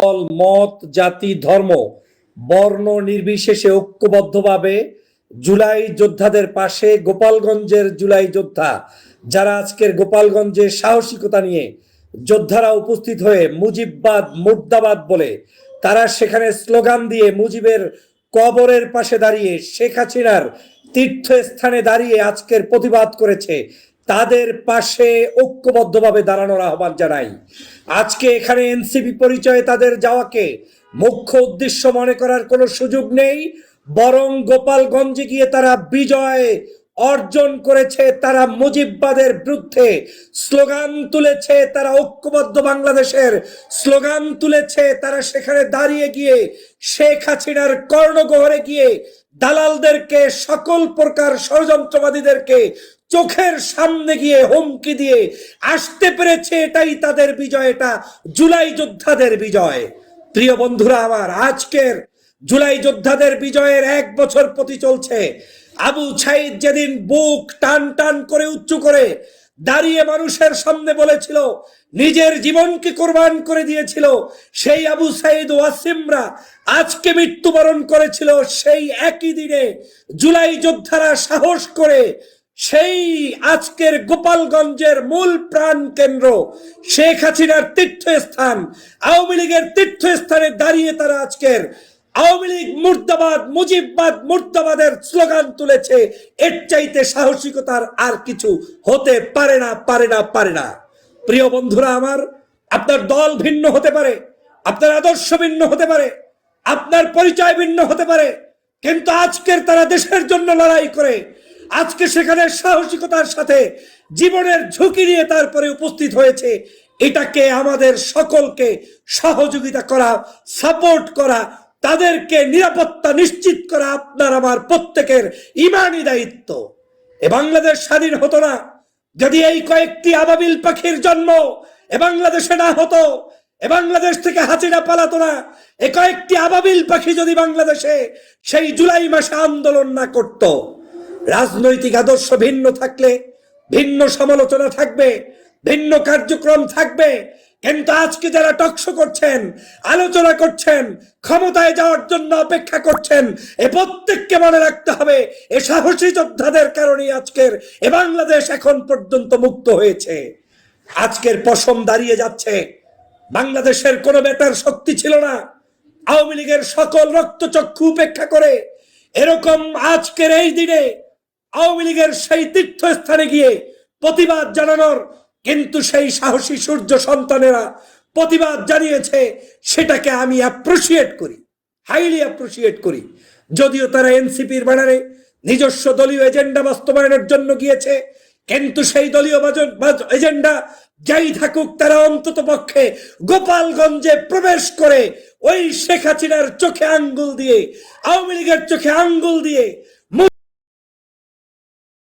দল মত, জাতি, ধর্ম বর্ণ নির্বিশেষে ঐক্যবদ্ধভাবে জুলাই যোদ্ধাদের পাশে গোপালগঞ্জের জুলাই যোদ্ধা, যারা আজকের গোপালগঞ্জে সাহসিকতা নিয়ে যোদ্ধারা উপস্থিত হয়ে মুজিববাদ, মুর্দাবাদ বলে তারা সেখানে স্লোগান দিয়ে মুজিবের কবরের পাশে দাঁড়িয়ে শেখ হাসিনার তীর্থস্থানে দাঁড়িয়ে আজকের প্রতিবাদ করেছে। তাদের পাশে ঐক্যবদ্ধভাবে দাঁড়ানোর আহ্বান জানাই। আজকে এখানে এনসিপি পরিচয়ে তাদের যাওয়াকে মুখ্য উদ্দেশ্য মনে করার কোনো সুযোগ নেই, বরং গোপালগঞ্জে গিয়ে তারা বিজয় অর্জন করেছে তারা মুজিববাদের বিরুদ্ধে। স্লোগান তুলেছে তারা ঐক্যবদ্ধ বাংলাদেশের। স্লোগান তুলেছে তারা সেখানে দাঁড়িয়ে গিয়ে শেখ হাসিনার কর্ণগহরে গিয়ে দালালদেরকে, সকল প্রকার ষড়যন্ত্রবাদীদেরকে চোখের সামনে গিয়ে হুমকি দিয়ে আসতে পেরেছে এটাই তাদের বিজয়, এটা জুলাই যোদ্ধাদের বিজয়। প্রিয় বন্ধুরা, আমার আজকের জুলাই যোদ্ধাদের বিজয়ের এক বছর প্রতি চলছে। আবু ছাইদ যেদিন বুক টান টান করে উঁচু করে দাঁড়িয়ে মানুষের সামনে বলেছিল, নিজের জীবনকে কোরবান করে দিয়েছিল সেই আবু সাইদ ওয়াসিমরা আজকে মৃত্যুবরণ করেছিল সেই একই দিনে। জুলাই যোদ্ধারা সাহস করে সেই আজকের গোপালগঞ্জের মূল প্রাণ কেন্দ্র, শেখ হাসিনার তীর্থস্থান, আওয়ামী লীগের তীর্থস্থানে দাঁড়িয়ে তারা আজকের আওয়ামী লীগ মুর্দাবাদ, মুজিববাদ, মুর্দাবাদের স্লোগান তুলেছে, এর চাইতে সাহসিকতার আর কিছু হতে পারে না পারে না পারে না। প্রিয় বন্ধুরা আমার, আপনার দল ভিন্ন হতে পারে, আপনার আদর্শ ভিন্ন হতে পারে, আপনার পরিচয় ভিন্ন হতে পারে, কিন্তু আজকের তারা দেশের জন্য লড়াই করে, আজকে সেখানে সাহসিকতার সাথে জীবনের ঝুঁকি নিয়ে তারপরে উপস্থিত হয়েছে, এটাকে আমাদের সকলকে সহযোগিতা করা, সাপোর্ট করা তাদেরকে নিরাপত্তা নিশ্চিত করা আপনার আমার প্রত্যেকের ইমানি দায়িত্ব। এ বাংলাদেশ স্বাধীন হতো না। যদি এই কয়েকটি আবাবিল পাখির জন্ম এ বাংলাদেশে না হতো, এ বাংলাদেশ থেকে হাসিনা পালাতো না, এ কয়েকটি আবাবিল পাখি যদি বাংলাদেশে সেই জুলাই মাসে আন্দোলন না করত, রাজনৈতিক আদর্শ ভিন্ন থাকলে, ভিন্ন সমালোচনা থাকবে, ভিন্ন কার্যক্রম থাকবে কিন্তু আজকে যারা টকশো করছেন, আলোচনা করছেন, ক্ষমতায় যাওয়ার জন্য অপেক্ষা করছেন, এ প্রত্যেককে মনে রাখতে হবে, এ সাহসী যোদ্ধাদের কারণে আজকের, এ বাংলাদেশ এখন পর্যন্ত মুক্ত হয়েছে। আজকের পশম দাঁড়িয়ে যাচ্ছে। বাংলাদেশের কোনো বেটার শক্তি ছিল না। আওয়ামী লীগের সকল রক্তচক্ষু উপেক্ষা করে, এরকম আজকের এই দিনে আওয়ামী লীগের সেই তীর্থস্থানে গিয়ে প্রতিবাদ জানানোর কিন্তু সেই সাহসী সূর্য সন্তানেরা প্রতিবাদ জানিয়েছে, সেটাকে আমি অ্যাপ্রিসিয়েট করি হাইলি অ্যাপ্রিসিয়েট করি। যদিও তারা এনসিপির ব্যানারে নিজস্ব দলীয় এজেন্ডা বাস্তবায়নের জন্য গিয়েছে, কিন্তু সেই দলীয় এজেন্ডা যাই থাকুক তারা অন্তত পক্ষে গোপালগঞ্জে প্রবেশ করে ওই শেখ হাসিনার চোখে আঙ্গুল দিয়ে, আওয়ামী লীগের চোখে আঙ্গুল দিয়ে